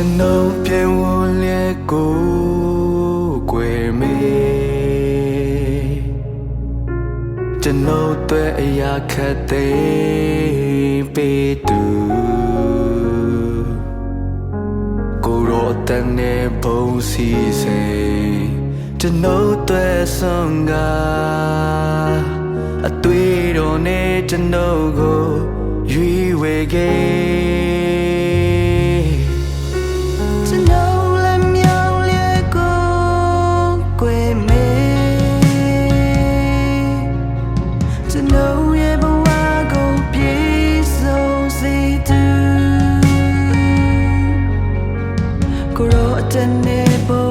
ကျွန်တော်ပြန်ဝင်လေကိုကိုယ်မေကျွန်တော်တွေ့အရာခက်သေးပေသူကိုရောတန်နေဘုံစီစေကျွန်တော်တွေ့ဆုံးကအတွေ့တော်နဲ့ကျွန်တော်ကိုရွေးဝဲခဲ့ A nibble